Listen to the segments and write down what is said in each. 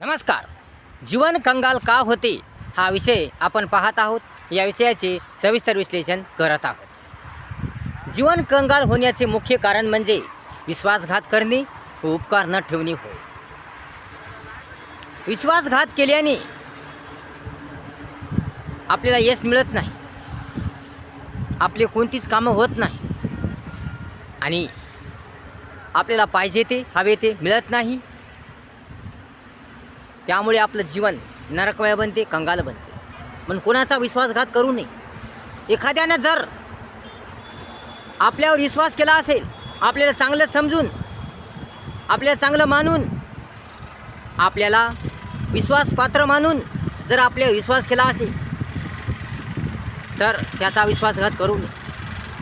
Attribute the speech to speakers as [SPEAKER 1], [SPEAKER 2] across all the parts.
[SPEAKER 1] नमस्कार. जीवन कंगाल का होते? हा विषय आपण पाहत आहोत. या विषयाचे सविस्तर विश्लेषण करत आहोत. जीवन कंगाल होण्याचे मुख्य कारण म्हणजे विश्वासघात करणे व उपकार न ठेवणे होय. विश्वासघात केल्याने आपल्याला यश मिळत नाही. आपले कोणतीच कामं होत नाही. आणि आपल्याला पाहिजे ते हवे ते मिळत नाही. त्यामुळे आपलं जीवन नरकमय बनते कंगाल बनते. पण कोणाचा विश्वासघात करू नये. एखाद्यानं जर आपल्यावर विश्वास केला असेल आपल्याला चांगलं समजून आपल्याला चांगलं मानून आपल्याला विश्वासपात्र मानून जर आपल्यावर विश्वास केला असेल तर त्याचा विश्वासघात करू नये.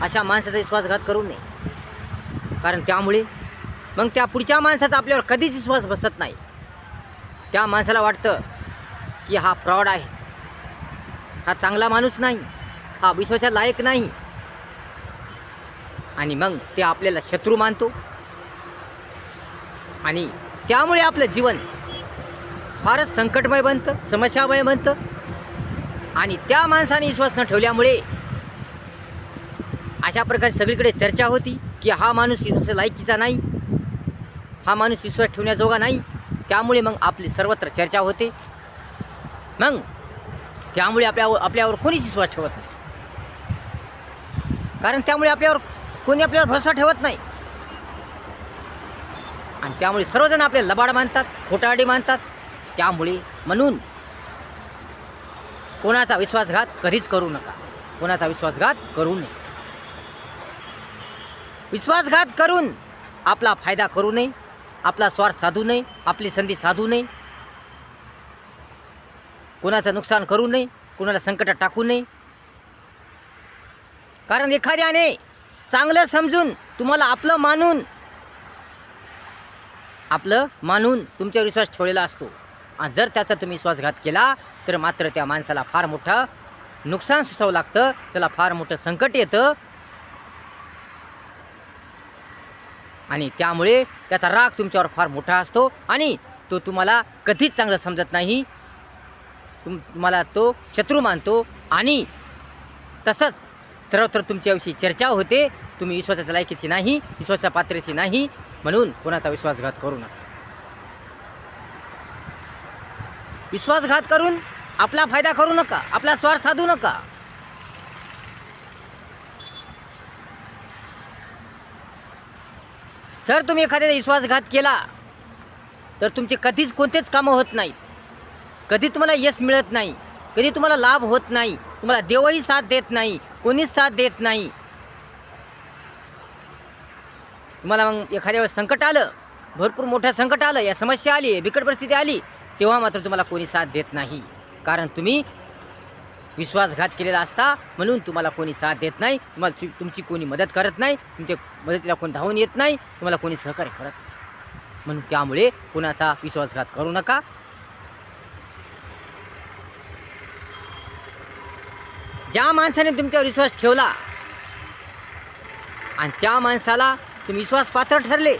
[SPEAKER 1] अशा माणसाचा विश्वासघात करू नये. कारण त्यामुळे मग त्या पुढच्या माणसाचा आपल्यावर कधीच विश्वास बसत नाही. त्या माणसाला वाटतं की हा फ्रॉड आहे. हा चांगला माणूस नाही हा विश्वाच्या लायक नाही. आणि मग ते आपल्याला शत्रू मानतो. आणि त्यामुळे आपलं जीवन फारच संकटमय बनतं समस्यामय बनतं. आणि त्या माणसाने विश्वास न ठेवल्यामुळे अशा प्रकारे सगळीकडे चर्चा होती की हा माणूस विश्वास लायकीचा नाही हा माणूस विश्वास ठेवण्याजोगा नाही. त्यामुळे मग आपली सर्वत्र चर्चा होते. मग त्यामुळे आपल्यावर आपल्यावर कोणीच विश्वास ठेवत नाही. कारण त्यामुळे आपल्यावर कोणी आपल्यावर भरोसा ठेवत नाही. आणि त्यामुळे सर्वजण आपले लबाड मानतात खोटाडी मानतात. त्यामुळे म्हणून कोणाचा विश्वासघात कधीच करू नका. कोणाचा विश्वासघात करू नये. विश्वासघात करून आपला फायदा करू नये. आपला स्वार्थ साधू नये आपली संधी साधू नये कोणाचं नुकसान करू नये कोणाला संकटात टाकू नये. कारण एखाद्याने चांगलं समजून तुम्हाला आपलं मानून आपलं मानून तुमच्यावर विश्वास ठेवलेला असतो. आणि जर त्याचा तुम्ही विश्वासघात केला तर मात्र त्या माणसाला फार मोठं नुकसान सुसावं लागतं त्याला फार मोठं संकट येतं. आणि त्यामुळे त्याचा राग तुमच्यावर फार मोठा असतो आणि तो तुम्हाला कधीच चांगलं समजत नाही. तुम तुम्हाला तो शत्रू मानतो आणि तसंच सर्वत्र तुमच्याविषयी चर्चा होते. तुम्ही विश्वासाच्या लायकीची नाही विश्वासाच्या पात्रेची नाही म्हणून कोणाचा विश्वासघात करू नका. विश्वासघात करून आपला फायदा करू नका आपला स्वार्थ साधू नका. जर तुम्ही एखाद्याचा विश्वासघात केला तर तुमचे कधीच कोणतेच कामं होत नाहीत कधी तुम्हाला यश मिळत नाही कधी तुम्हाला लाभ होत नाही तुम्हाला देवही साथ देत नाही कोणीच साथ देत नाही. तुम्हाला मग एखाद्या वेळेस संकट आलं भरपूर मोठं संकट आलं या समस्या आली बिकट परिस्थिती आली तेव्हा मात्र तुम्हाला कोणी साथ देत नाही. कारण तुम्ही विश्वासघात केलेला असता म्हणून तुम्हाला कोणी साथ देत नाही तुम्हाला तुमची कोणी मदत करत नाही तुमच्या मदतीला कोणी धावून येत नाही तुम्हाला कोणी सहकार्य करत नाही. म्हणून त्यामुळे कोणाचा विश्वासघात करू नका. ज्या माणसाने तुमच्यावर विश्वास ठेवला आणि त्या माणसाला तुम्ही विश्वासपात्र ठरले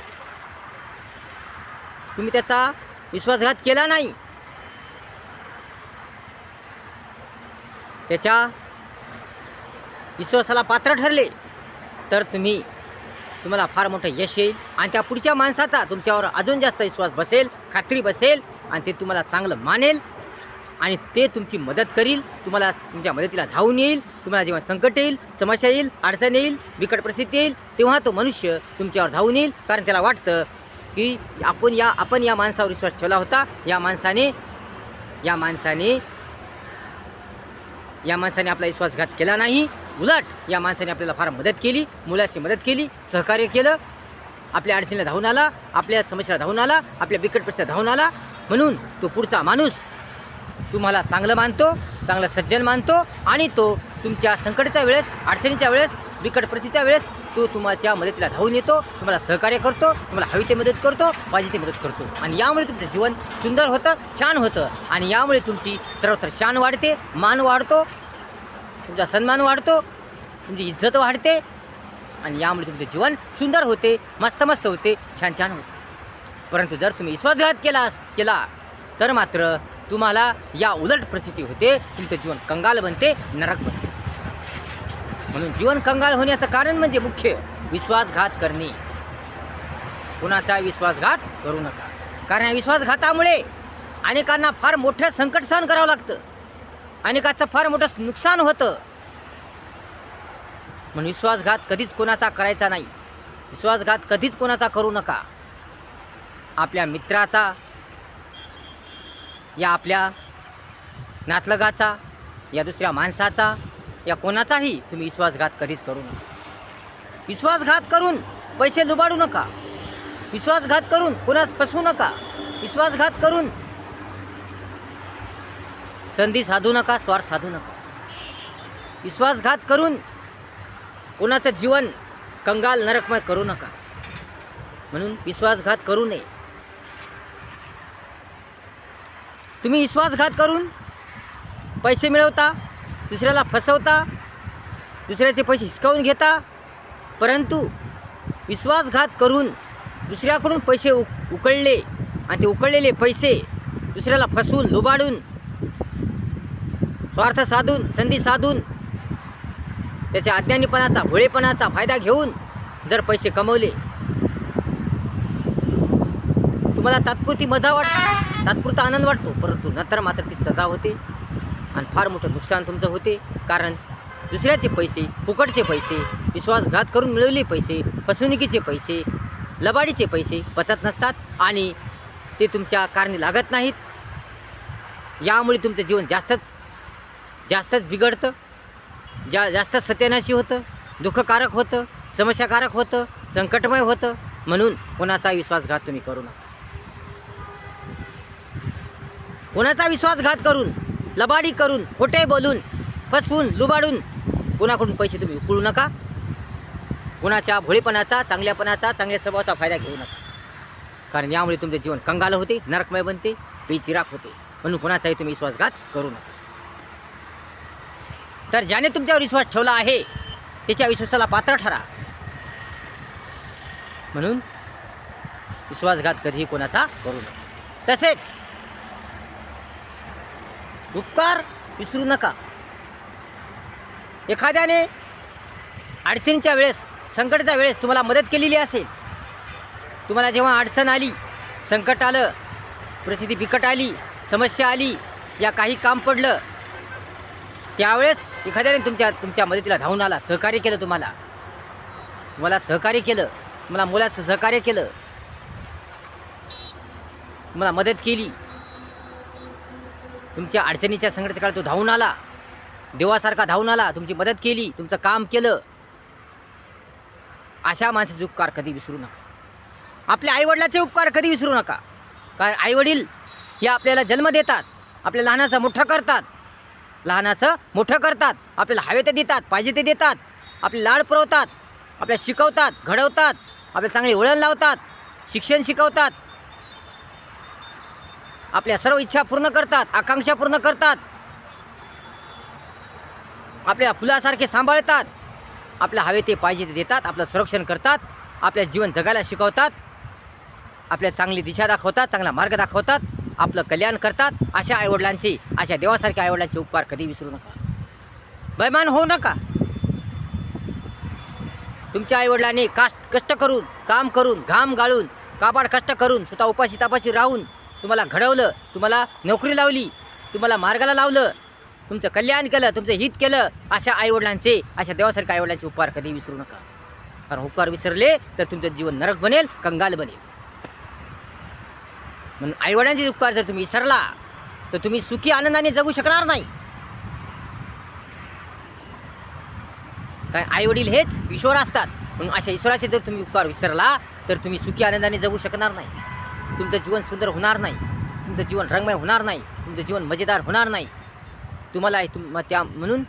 [SPEAKER 1] तुम्ही त्याचा विश्वासघात केला नाही त्याच्या विश्वासाला पात्र ठरले तर तुम्ही तुम्हाला फार मोठं यश येईल. आणि त्या पुढच्या माणसाचा तुमच्यावर अजून जास्त विश्वास बसेल खात्री बसेल आणि ते तुम्हाला चांगलं मानेल आणि ते तुमची मदत करील. तुम्हाला तुमच्या मदतीला धावून येईल तुम्हाला जेव्हा संकट येईल समस्या येईल अडचण येईल बिकट परिस्थिती येईल तेव्हा तो मनुष्य तुमच्यावर धावून येईल. कारण त्याला वाटतं की आपण या आपण या माणसावर विश्वास ठेवला होता. या माणसाने या माणसाने या माणसाने आपला विश्वासघात केला नाही. उलट या माणसाने आपल्याला फार मदत केली मुलाची मदत केली सहकार्य केलं. आपल्या अडचणीला धावून आला आपल्या समस्येला धावून आला आपल्या बिकट प्रश्न धावून आला. म्हणून तो पुढचा माणूस तुम्हाला चांगलं मानतो चांगलं सज्जन मानतो आणि तो तुमच्या संकटाच्या वेळेस अडचणीच्या वेळेस बिकट परिस्थितीच्या वेळेस तो तुमच्या मदतीला धावून येतो तुम्हाला सहकार्य करतो तुम्हाला हवी ते मदत करतो पाहिजे ते मदत करतो. आणि यामुळे तुमचं जीवन सुंदर होतं छान होतं. आणि यामुळे तुमची सर्वत्र शान वाढते मान वाढतो तुमचा सन्मान वाढतो तुमची इज्जत वाढते. आणि यामुळे तुमचं जीवन सुंदर होते मस्त मस्त होते छान छान होते. परंतु जर तुम्ही विश्वासघात केला केला तर मात्र तुम्हाला या उलट परिस्थिती होते तुमचं जीवन कंगाल बनते नरक बनते. म्हणून जीवन कंगाल होण्याचं कारण म्हणजे मुख्य विश्वासघात करणे. कुणाचा विश्वासघात करू नका. कारण या विश्वासघातामुळे अनेकांना फार मोठं संकट सहन करावं लागतं. अनेकाचं फार मोठं नुकसान होतं. म्हणून विश्वासघात कधीच कोणाचा करायचा नाही. विश्वासघात कधीच कोणाचा करू नका. आपल्या मित्राचा या आपल्या नातलगाचा या दुसऱ्या माणसाचा या कोणाचाही तुम्ही विश्वासघात कधीच करू नका. विश्वासघात करून पैसे लुबाडू नका. विश्वासघात करून कोणास फसवू नका. विश्वासघात करून संधी साधू नका स्वार्थ साधू नका. विश्वासघात करून कोणाचं जीवन कंगाल नरकमय करू नका. म्हणून विश्वासघात करू नये. तुम्ही विश्वासघात करून पैसे मिळवता दुसऱ्याला फसवता दुसऱ्याचे पैसे हिसकावून घेता परंतु विश्वासघात करून दुसऱ्याकडून पैसे उ उकळले आणि ते उकळलेले पैसे दुसऱ्याला फसवून लुबाडून स्वार्थ साधून संधी साधून त्याच्या अज्ञानीपणाचा भोळेपणाचा फायदा घेऊन जर पैसे कमवले. तुम्हाला तात्पुरती मजा वाटते तात्पुरता आनंद वाटतो परंतु नंतर मात्र ती सजा होते. आणि फार मोठं नुकसान तुमचं होते. कारण दुसऱ्याचे पैसे फुकटचे पैसे विश्वासघात करून मिळवले पैसे फसवणुकीचे पैसे लबाडीचे पैसे पचत नसतात आणि ते तुमच्या कारणी लागत नाहीत. यामुळे तुमचं जीवन जास्तच जास्तच बिघडतं. जा जास्त सत्यानाशी होतं दुःखकारक होतं समस्याकारक होतं संकटमय होतं. म्हणून कोणाचा विश्वासघात तुम्ही करू नका. कोणाचा विश्वासघात करून लबाडी करून खोटे बोलून फसवून लुबाडून कोणाकडून पैसे तुम्ही उकळू नका? कुणाच्या भोळेपणाचा चांगल्यापणाचा चांगल्या स्वभावाचा फायदा घेऊ नका. कारण यामुळे तुमचे जीवन कंगाल होते नरकमय बनते बेचिराख होते. म्हणून कुणाचाही तुम्ही विश्वासघात करू नका. तर ज्याने तुमच्यावर विश्वास ठेवला आहे त्याच्या विश्वासाला पात्र ठरा. म्हणून विश्वासघात कधीही कोणाचा करू नका. तसेच उपकार विसरू नका. एखाद्याने अडचणीच्या वेळेस संकटाच्या वेळेस तुम्हाला मदत केलेली असेल तुम्हाला जेव्हा अडचण आली संकट आलं परिस्थिती बिकट आली समस्या आली या काही काम पडलं त्यावेळेस एखाद्याने तुमच्या तुमच्या मदतीला धावून आला सहकार्य केलं तुम्हाला. तुम्हाला सहकार्य केलं तुम्हाला मुलाचं सहकार्य केलं. तुम्हाला मदत केली. तुमच्या अडचणीच्या संकटाच्या काळात तो धावून आला. देवासारखा धावून आला. तुमची मदत केली. तुमचं काम केलं. अशा माणसाचे उपकार कधी विसरू नका. आपल्या आईवडिलाचे उपकार कधी विसरू नका. कारण आईवडील हे आपल्याला जन्म देतात. आपल्या लहानाचं मोठं करतात. लहानाचं मोठं करतात. आपल्याला हवे ते देतात. पाहिजे ते देतात. आपले लाड पुरवतात. आपल्याला शिकवतात. घडवतात. आपल्याला चांगले वळण लावतात. शिक्षण शिकवतात. आपल्या सर्व इच्छा पूर्ण करतात आकांक्षा पूर्ण करतात. आपल्या फुलासारखे सांभाळतात. आपल्या हवे ते पाहिजे ते देतात आपलं संरक्षण करतात आपल्या जीवन जगायला शिकवतात. आपल्या चांगली दिशा दाखवतात चांगला मार्ग दाखवतात आपलं कल्याण करतात. अशा आईवडिलांचे अशा देवासारख्या आईवडिलांचे उपकार कधी विसरू नका. बैमान होऊ नका. तुमच्या आईवडिलांनी कास्ट कष्ट करून काम करून घाम गाळून काबाड कष्ट करून स्वतः उपाशी तपाशी राहून तुम्हाला घडवलं तुम्हाला नोकरी लावली तुम्हाला मार्गाला लावलं तुमचं कल्याण केलं तुमचं हित केलं अशा आईवडिलांचे अशा देवासारख्या आईवडिलांचे उपकार कधी विसरू नका. कारण उपकार विसरले तर तुमचं जीवन नरक बनेल कंगाल बनेल. म्हणून आईवडिलांचे उपकार जर तुम्ही विसरला तर तुम्ही सुखी आनंदाने जगू शकणार नाही. काय आईवडील हेच ईश्वर असतात. म्हणून अशा ईश्वराचे जर तुम्ही उपकार विसरला तर तुम्ही सुखी आनंदाने जगू शकणार नाही. तुमचं जीवन सुंदर होणार नाही. तुमचं जीवन रंगमय होणार नाही. तुमचं जीवन मजेदार होणार नाही. तुम्हाला तुम त्या म्हणून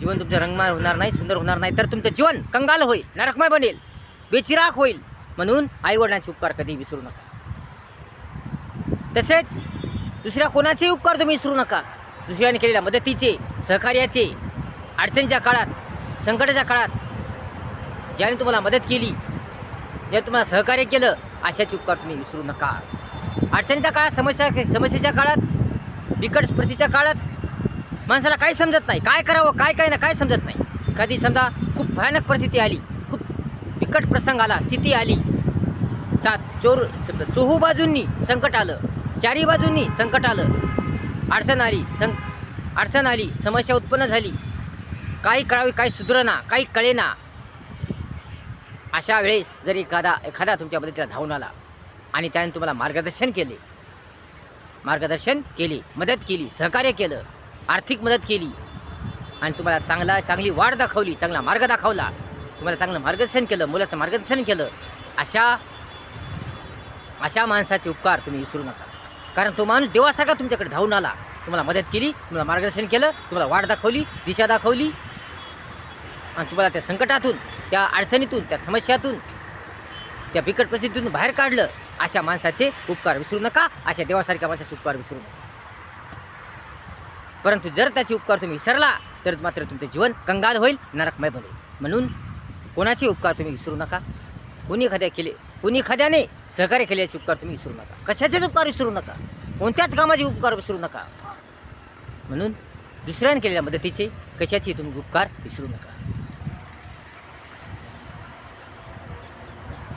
[SPEAKER 1] जीवन तुमचं रंगमय होणार नाही सुंदर होणार नाही तर तुमचं जीवन कंगाल होईल नरकमय बनेल बेचिराक होईल म्हणून आईवडिलांचे उपकार कधी विसरू नका. तसेच दुसऱ्या कोणाचेही उपकार तुम्ही विसरू नका. दुसऱ्याने केलेल्या मदतीचे सहकार्याचे अडचणीच्या काळात संकटाच्या काळात ज्याने तुम्हाला मदत केली ज्याने तुम्हाला सहकार्य केलं अशाच उपकार तुम्ही विसरू नका. अडचणीच्या काळात समस्या समस्येच्या काळात बिकट स्पर्धेच्या काळात माणसाला काही समजत नाही. काय करावं काय काय ना काय समजत नाही. कधी समजा खूप भयानक परिस्थिती आली खूप बिकट प्रसंग आला स्थिती आली चा चोर समजा चोहू बाजूंनी संकट आलं चारी बाजूंनी संकट आलं अडचण आली सं अडचण आली समस्या उत्पन्न झाली. काही कळावी काही सुधरना काही कळेना. अशा वेळेस जर एखादा एखादा तुमच्या मदतीला धावून आला आणि त्याने तुम्हाला मार्गदर्शन केले मार्गदर्शन केले मदत केली सहकार्य केलं आर्थिक मदत केली आणि तुम्हाला चांगला चांगली वाढ दाखवली चांगला मार्ग दाखवला तुम्हाला चांगलं मार्गदर्शन केलं मुलाचं मार्गदर्शन केलं अशा अशा माणसाचे उपकार तुम्ही विसरू नका. कारण तो माणूस देवासारखा तुमच्याकडे धावून आला. तुम्हाला मदत केली तुम्हाला मार्गदर्शन केलं तुम्हाला वाट दाखवली दिशा दाखवली आणि तुम्हाला त्या संकटातून त्या अडचणीतून त्या समस्यातून त्या बिकट परिस्थितीतून बाहेर काढलं अशा माणसाचे उपकार विसरू नका अशा देवासारख्या माणसाचे उपकार विसरू नका. परंतु जर त्याचे उपकार तुम्ही विसरला तर मात्र तुमचं जीवन कंगाल होईल नरकमय बनेल म्हणून कोणाचे उपकार तुम्ही विसरू नका? कोणी एखाद्या केले कोणी एखाद्याने सहकार्य केल्याचे उपकार तुम्ही विसरू नका. कशाचेच उपकार विसरू नका? कोणत्याच कामाचे उपकार विसरू नका? म्हणून दुसऱ्याने केलेल्या मदतीचे कशाचे तुम्ही उपकार विसरू नका.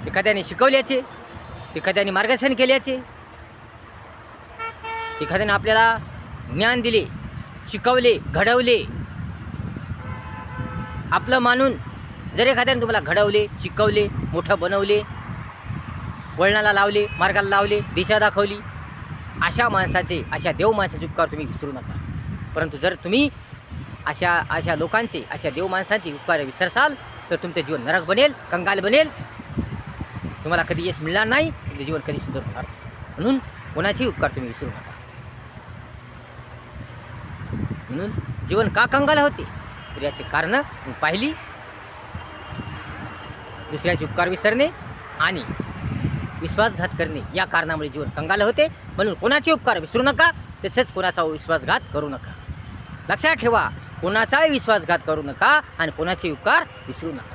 [SPEAKER 1] एखाद्याने शिकवल्याचे एखाद्याने मार्गदर्शन केल्याचे एखाद्याने आपल्याला ज्ञान दिले शिकवले घडवले आपलं मानून जर एखाद्याने तुम्हाला घडवले शिकवले मोठं बनवले वळणाला लावले मार्गाला लावले दिशा दाखवली अशा माणसाचे अशा देव माणसाचे उपकार तुम्ही विसरू नका. परंतु जर तुम्ही अशा अशा लोकांचे अशा देव माणसांचे उपकार विसरसाल तर तुमचं जीवन नरक बनेल कंगाल बनेल तुम्हाला कधी यश मिळणार नाही तुमचं जीवन कधी सुंदर होणार? म्हणून कोणाचेही उपकार तुम्ही विसरू नका. म्हणून जीवन का कंगाला होते? तर याचे कारणं मी पाहिली. दुसऱ्याचे उपकार विसरणे आणि विश्वासघात करणे या कारणामुळे जीवन कंगाला होते. म्हणून कोणाचे उपकार विसरू नका तसेच कोणाचा विश्वासघात करू नका. लक्षात ठेवा कोणाचाही विश्वासघात करू नका आणि कोणाचे उपकार विसरू नका.